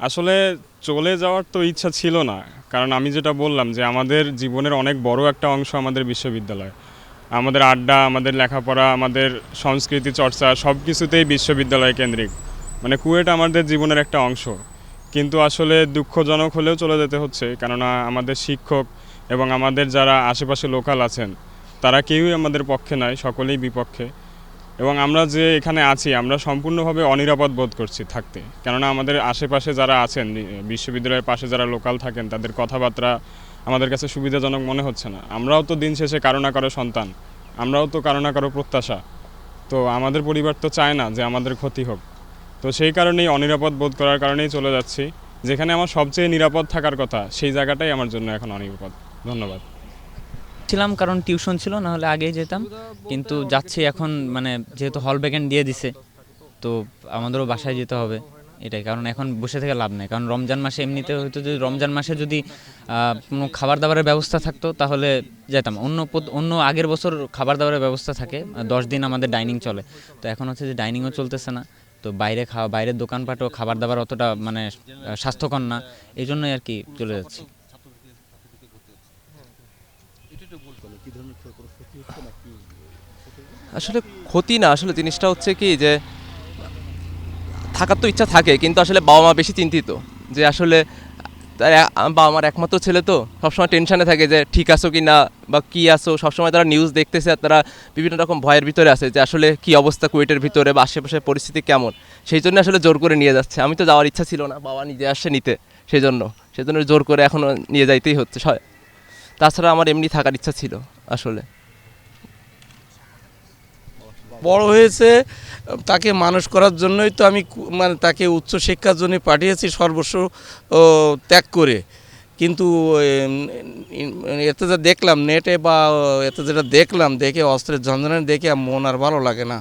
আসলে চলে যাওয়ার তো ইচ্ছা ছিল না, কারণ আমি যেটা বললাম যে আমাদের জীবনের অনেক বড় একটা অংশ আমাদের বিশ্ববিদ্যালয়। আমাদের আড্ডা, আমাদের লেখাপড়া, আমাদের সংস্কৃতি চর্চা সব কিছুতেই বিশ্ববিদ্যালয় কেন্দ্রিক। মানে কুয়েট আমাদের জীবনের একটা অংশ। কিন্তু আসলে দুঃখজনক হলেও চলে যেতে হচ্ছে, কেননা আমাদের শিক্ষক এবং আমাদের যারা আশেপাশে লোকাল আছেন, তারা কেউই আমাদের পক্ষে নয়, সকলেই বিপক্ষে। এবং আমরা যে এখানে আছি, আমরা সম্পূর্ণভাবে অনিরাপদ বোধ করছি থাকতে। কেননা আমাদের আশেপাশে যারা আছেন বিশ্ববিদ্যালয়ের পাশে যারা লোকাল থাকেন, তাদের কথাবার্তা আমাদের কাছে সুবিধাজনক মনে হচ্ছে না। আমরাও তো দিন শেষে কারও না কারও সন্তান, আমরাও তো কারও না কারও প্রত্যাশা। তো আমাদের পরিবার তো চায় না যে আমাদের ক্ষতি হোক। তো সেই কারণেই অনিরাপদ বোধ করার কারণেই চলে যাচ্ছি। যেখানে আমার সবচেয়ে নিরাপদ থাকার কথা, সেই জায়গাটাই আমার জন্য এখন অনিরাপদ। ধন্যবাদ। ছিলাম, কারণ টিউশন ছিল না হলে আগেই যেতাম। কিন্তু যাচ্ছি এখন মানে যেহেতু হল ভ্যাকেন্ট দিয়ে দিছে, তো আমাদেরও বাসায় যেতে হবে। এটাই, কারণ এখন বসে থেকে লাভ নেই। কারণ রমজান মাসে এমনিতে হয়তো যদি রমজান মাসে যদি কোনো খাবার দাবারের ব্যবস্থা থাকতো, তাহলে যেতাম। অন্য অন্য আগের বছর খাবার দাবারের ব্যবস্থা থাকে দশ দিন আমাদের ডাইনিং চলে। তো এখন হচ্ছে যে ডাইনিংও চলতেছে না, তো বাইরে খাওয়া, বাইরের দোকানপাটও খাবার দাবার অতটা মানে স্বাস্থ্যকর না। এই জন্যই আর কি চলে যাচ্ছি। আসলে ক্ষতি না, আসলে জিনিসটা হচ্ছে কি যে, থাকার তো ইচ্ছা থাকে, কিন্তু আসলে বাবা মা বেশি চিন্তিত যে আসলে তার বাবা মার একমাত্র ছেলে তো, সবসময় টেনশানে থাকে যে ঠিক আছো কি না বা কি আছো, সবসময় তারা নিউজ দেখতেছে আর তারা বিভিন্ন রকম ভয়ের ভিতরে আছে যে আসলে কি অবস্থা কুয়েটের ভিতরে বা আশেপাশের পরিস্থিতি কেমন। সেই জন্য আসলে জোর করে নিয়ে যাচ্ছে। আমি তো যাওয়ার ইচ্ছা ছিল না, বাবা নিজে আসছে নিতে সেই জন্য সেই জন্য জোর করে এখনও নিয়ে যাইতেই হচ্ছে তাছাড়া আমার এমনি থাকার ইচ্ছা ছিল। আসলে। বড় হয়েছে, তাকে মানুষ করার জন্যই তো আমি মানে তাকে উচ্চ শিক্ষার জন্য পাঠিয়েছি সর্বস্ব ত্যাগ করে। কিন্তু এতে যা দেখলাম নেটে বা এতে যেটা দেখলাম, দেখে অস্ত্রের ঝঞ্ঝনে দেখে মন আর ভালো লাগে না।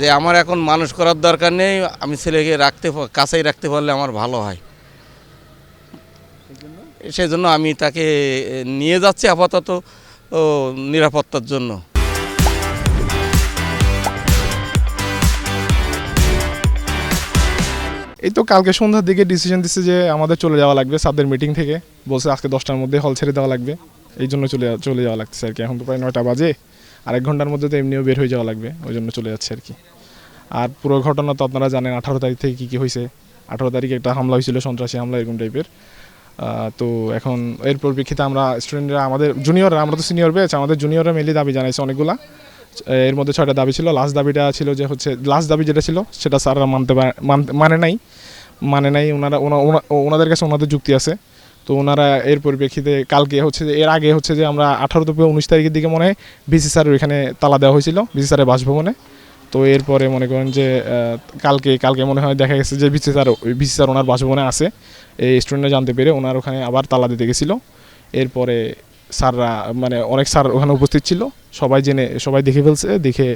যে আমার এখন মানুষ করার দরকার নেই, আমি ছেলেকে রাখতে কাছেই রাখতে পারলে আমার ভালো হয়। সেই জন্য আমি তাকে নিয়ে যাচ্ছি আপাতত নিরাপত্তার জন্য। এই তো কালকে সন্ধ্যার দিকে ডিসিশন দিচ্ছে যে আমাদের চলে যাওয়া লাগবে সাদের মিটিং থেকে। বলছে আজকে দশটার মধ্যে হল ছেড়ে দেওয়া লাগবে। এই জন্য চলে চলে যাওয়া লাগছে আর কি। এখন তো প্রায় নয়টা বাজে। আর এক ঘণ্টার মধ্যে তো এমনিও বের হয়ে যাওয়া লাগবে। ওই জন্য চলে যাচ্ছে আর কি। আর পুরো ঘটনা তো আপনারা জানেন, আঠারো তারিখ থেকে কী কী হয়েছে আঠারো তারিখে একটা হামলা হয়েছিল সন্ত্রাসী হামলা, এরকম টাইপের তো এখন এর পরিপ্রেক্ষিতে আমরা স্টুডেন্টরা আমাদের জুনিয়ররা আমরা তো সিনিয়র ব্যাচ আমাদের জুনিয়ররা মেনলি দাবি জানাইছে অনেকগুলা। এর মধ্যে ছয়টা দাবি ছিল। লাস্ট দাবিটা ছিল যে হচ্ছে লাস্ট দাবি যেটা ছিল, সেটা স্যাররা মানতে মানে নাই। মানে নাই, ওনারা, ওনা- ওনা- ওনাদের কাছে ওনাদের যুক্তি আছে। তো ওনারা এর পরিপ্রেক্ষিতে কালকে হচ্ছে যে, এর আগে হচ্ছে যে আমরা আঠারো থেকে উনিশ তারিখের দিকে মনে হয় বিসি স্যারের ওইখানে তালা দেওয়া হয়েছিল বিসি স্যারের বাসভবনে। তো এরপরে মনে করেন যে কালকে কালকে মনে হয় দেখা গেছে যে বিসি স্যার, ভিসি স্যার ওনার বাসভবনে আছে। এই স্টুডেন্টরা জানতে পেরে ওনার ওখানে আবার তালা দিতে গেছিল। এরপরে স্যাররা মানে অনেক স্যার ওখানে উপস্থিত ছিল। সবাই জেনে, সবাই দেখে ফেলছে, দেখে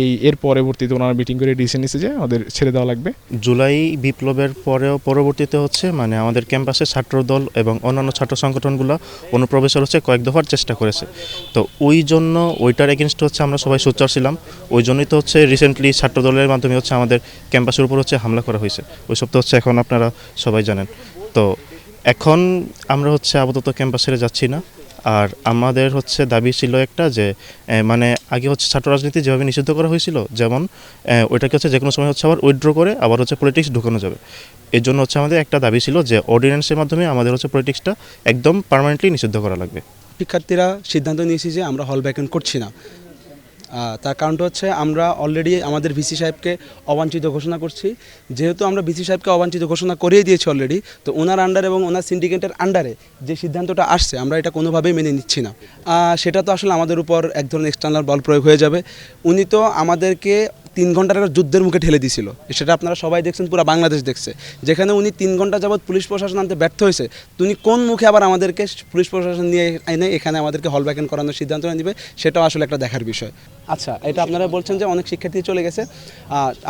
এই এর পরবর্তীতে ওনারা মিটিং করে ডিসিশন নিচ্ছে যে ওদের ছেড়ে দেওয়া লাগবে। জুলাই বিপ্লবের পরেও পরবর্তীতে হচ্ছে মানে আমাদের ক্যাম্পাসে ছাত্রদল এবং অন্যান্য ছাত্র সংগঠনগুলো অনুপ্রবেশের হচ্ছে কয়েক দফার চেষ্টা করেছে। তো ওই জন্য ওইটার এগেনস্ট হচ্ছে আমরা সবাই সোচ্চার ছিলাম। ওই জন্যই তো হচ্ছে রিসেন্টলি ছাত্রদলের মাধ্যমে হচ্ছে আমাদের ক্যাম্পাসের উপর হচ্ছে হামলা করা হয়েছে। ওই সব তো হচ্ছে এখন আপনারা সবাই জানেন। তো এখন আমরা হচ্ছে আপাতত ক্যাম্পাস যাচ্ছি না। আর আমাদের হচ্ছে দাবি ছিল একটা যে মানে আগে হচ্ছে ছাত্র রাজনীতি যেভাবে নিষিদ্ধ করা হয়েছিল, যেমন ওইটাকে হচ্ছে যে কোনো সময় হচ্ছে আবার উইথড্র করে আবার হচ্ছে পলিটিক্স ঢুকানো যাবে। এর জন্য হচ্ছে আমাদের একটা দাবি ছিল যে অর্ডিন্যান্সের মাধ্যমে আমাদের হচ্ছে পলিটিক্সটা একদম পার্মানেন্টলি নিষিদ্ধ করা লাগবে। শিক্ষার্থীরা সিদ্ধান্ত নিয়েছি যে আমরা হল ব্যাকন করছি না। তার কারণটা হচ্ছে আমরা অলরেডি আমাদের ভিসি সাহেবকে অবাঞ্ছিত ঘোষণা করছি। যেহেতু আমরা ভিসি সাহেবকে অবাঞ্ছিত ঘোষণা করিয়ে দিয়েছি অলরেডি তো ওনার আন্ডার এবং ওনার সিন্ডিকেটের আন্ডারে যে সিদ্ধান্তটা আসছে, আমরা এটা কোনোভাবেই মেনে নিচ্ছি না। সেটা তো আসলে আমাদের উপর এক ধরনের এক্সটার্নাল বল প্রয়োগ হয়ে যাবে। উনি তো আমাদেরকে তিন ঘণ্টার যুদ্ধের মুখে ঠেলে দিছিল সেটা আপনারা সবাই দেখছেন, পুরো বাংলাদেশ দেখছে। যেখানে উনি তিন ঘণ্টা যাবৎ পুলিশ প্রশাসন আনতে ব্যর্থ হয়েছে উনি কোন মুখে আবার আমাদেরকে পুলিশ প্রশাসন নিয়ে এনে এখানে আমাদেরকে হল ভ্যাকেন্ট করানোর সিদ্ধান্ত নেবে সেটাও আসলে একটা দেখার বিষয়। আচ্ছা এটা আপনারা বলছেন যে অনেক শিক্ষার্থী চলে গেছে।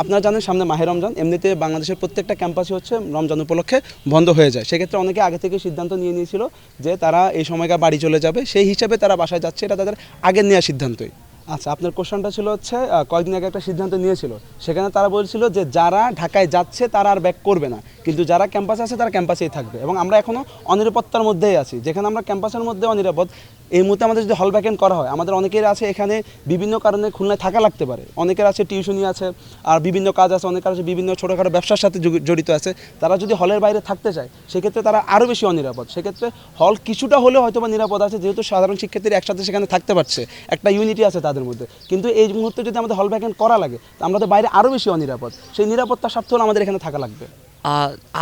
আপনারা জানেন সামনে মাহে রমজান, এমনিতে বাংলাদেশের প্রত্যেকটা ক্যাম্পাসই হচ্ছে রমজান উপলক্ষে বন্ধ হয়ে যায়। সেক্ষেত্রে অনেকে আগে থেকে সিদ্ধান্ত নিয়ে নিয়েছিল যে তারা এই সময়কার বাড়ি চলে যাবে। সেই হিসাবে তারা বাসায় যাচ্ছে, এটা তাদের আগে নেওয়া সিদ্ধান্তই। আচ্ছা আপনার কোশ্চেনটা ছিল হচ্ছে কয়েকদিন আগে একটা সিদ্ধান্ত নিয়েছিল। সেখানে তারা বলছিল যে যারা ঢাকায় যাচ্ছে, তারা আর ব্যাক করবে না। কিন্তু যারা ক্যাম্পাসে আছে, তারা ক্যাম্পাসেই থাকবে। এবং আমরা এখনও অনিরাপত্তার মধ্যেই আছি। যেখানে আমরা ক্যাম্পাসের মধ্যে অনিরাপদ এই মুহূর্তে আমাদের যদি হল ভ্যাকেন্ট করা হয়, আমাদের অনেকের আছে এখানে বিভিন্ন কারণে খুলনায় থাকা লাগতে পারে। অনেকের আছে টিউশনি আছে, আর বিভিন্ন কাজ আছে, অনেকের আছে বিভিন্ন ছোটোখাটো ব্যবসার সাথে জড়িত আছে। তারা যদি হলের বাইরে থাকতে চায়, সেক্ষেত্রে তারা আরও বেশি অনিরাপদ। সেক্ষেত্রে হল কিছুটা হলেও হয়তো বা নিরাপদ আছে, যেহেতু সাধারণ শিক্ষার্থীরা একসাথে সেখানে থাকতে পারছে। একটা ইউনিটি আছে তাদের মধ্যে। কিন্তু এই মুহূর্তে যদি আমাদের হল ভ্যাকেন্ট করা লাগে, তো আমরা তো বাইরে আরও বেশি অনিরাপদ। সেই নিরাপত্তার স্বার্থ আমাদের এখানে থাকা লাগবে।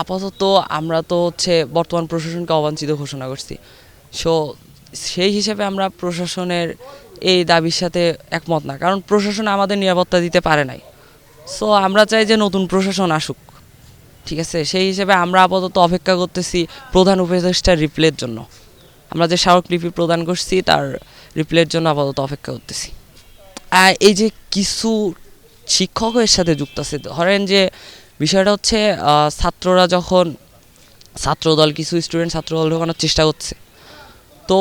আপাতত আমরা তো হচ্ছে বর্তমান প্রশাসনকে অবাঞ্ছিত ঘোষণা করছি। সো সেই হিসেবে আমরা প্রশাসনের এই দাবির সাথে একমত না, কারণ প্রশাসন আমাদের নিরাপত্তা দিতে পারে নাই। সো আমরা চাই যে নতুন প্রশাসন আসুক, ঠিক আছে? সেই হিসেবে আমরা আপাতত অপেক্ষা করতেছি প্রধান উপদেষ্টার রিপ্লের জন্য। আমরা যে স্মারকলিপি প্রদান করছি, তার রিপ্লের জন্য আপাতত অপেক্ষা করতেছি। এই যে কিছু শিক্ষকের সাথে যুক্ত আছে, ধরেন যে বিষয়টা হচ্ছে ছাত্ররা যখন ছাত্রদল, কিছু স্টুডেন্ট ছাত্রদল ঢোকানোর চেষ্টা করছে, তো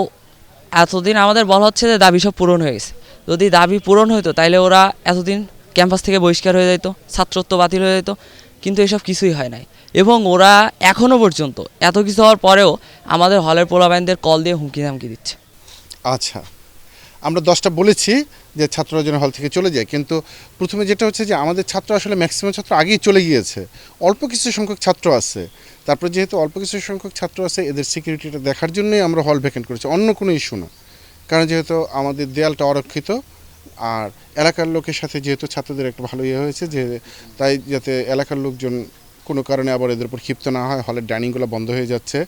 এতদিন আমাদের বলা হচ্ছে যে দাবি সব পূরণ হয়ে গেছে। যদি দাবি পূরণ হইতো, তাইলে ওরা এতদিন ক্যাম্পাস থেকে বহিষ্কার হয়ে যেত ছাত্রত্ব বাতিল হয়ে যেত, কিন্তু এসব কিছুই হয় নাই। এবং ওরা এখনও পর্যন্ত এত কিছু হওয়ার পরেও আমাদের হলের পোলাবাইনদের কল দিয়ে হুমকি ধামকি দিচ্ছে। আচ্ছা। আমরা দশটা বলেছি যে ছাত্ররা যেন হল থেকে চলে যায়। কিন্তু প্রথমে যেটা হচ্ছে যে আমাদের ছাত্র আসলে ম্যাক্সিমাম ছাত্র আগেই চলে গিয়েছে। অল্প কিছু সংখ্যক ছাত্র আছে। তারপর যেহেতু অল্প কিছু সংখ্যক ছাত্র আছে, এদের সিকিউরিটিটা দেখার জন্যই আমরা হল ভ্যাকেন্ট করেছি। অন্য কোনো ইস্যু না। কারণ যেহেতু আমাদের দেয়ালটা অরক্ষিত, আর এলাকার লোকের সাথে যেহেতু ছাত্রদের একটা ভালো ইয়ে হয়েছে যে, তাই যাতে এলাকার লোকজন কোনো কারণে আবার এদের উপর ক্ষিপ্ত না হয় হলের ডাইনিংগুলো বন্ধ হয়ে যাচ্ছে।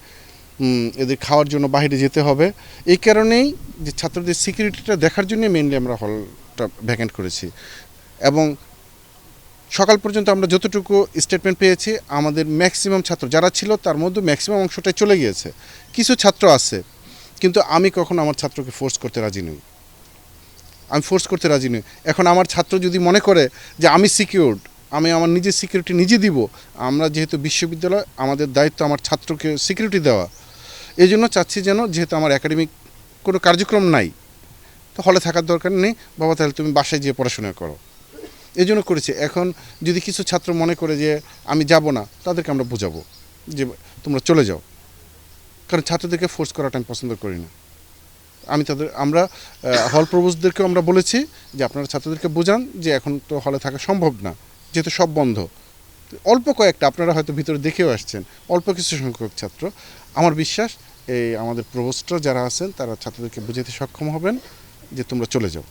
এদের খাওয়ার জন্য বাইরে যেতে হবে। এই কারণেই যে ছাত্রদের সিকিউরিটিটা দেখার জন্য মেনলি আমরা হলটা ভ্যাকেন্ট করেছি। এবং সকাল পর্যন্ত আমরা যতটুকু স্টেটমেন্ট পেয়েছি, আমাদের ম্যাক্সিমাম ছাত্র যারা ছিল তার মধ্যে ম্যাক্সিমাম অংশটাই চলে গিয়েছে। কিছু ছাত্র আছে, কিন্তু আমি কখনো আমার ছাত্রকে ফোর্স করতে রাজি নই। আমি ফোর্স করতে রাজি নই। এখন আমার ছাত্র যদি মনে করে যে আমি সিকিউরড আমি আমার নিজের সিকিউরিটি নিজে দিব, আমরা যেহেতু বিশ্ববিদ্যালয়, আমাদের দায়িত্ব আমার ছাত্রকে সিকিউরিটি দেওয়া। এই জন্য চাচ্ছি যেন যেহেতু আমার একাডেমিক কোনো কার্যক্রম নাই, তো হলে থাকার দরকার নেই, বাবা তাহলে তুমি বাসায় গিয়ে পড়াশোনা করো। এই জন্য করেছি। এখন যদি কিছু ছাত্র মনে করে যে আমি যাব না, তাদেরকে আমরা বোঝাবো যে তোমরা চলে যাও। কারণ ছাত্রদেরকে ফোর্স করাটা আমি পছন্দ করি না। আমি তাদের, আমরা হল প্রভোস্টদেরকেও আমরা বলেছি যে আপনারা ছাত্রদেরকে বোঝান যে এখন তো হলে থাকা সম্ভব না। যেহেতু সব বন্ধ। অল্প কয়েকটা, আপনারা হয়তো ভিতরে দেখেও আসছেন। অল্প কিছু সংখ্যক ছাত্র। আমার বিশ্বাস, এই আমাদের প্রভোস্টরা যারা আছেন, তারা ছাত্রদেরকে বুঝাতে সক্ষম হবেন যে তোমরা চলে যাও।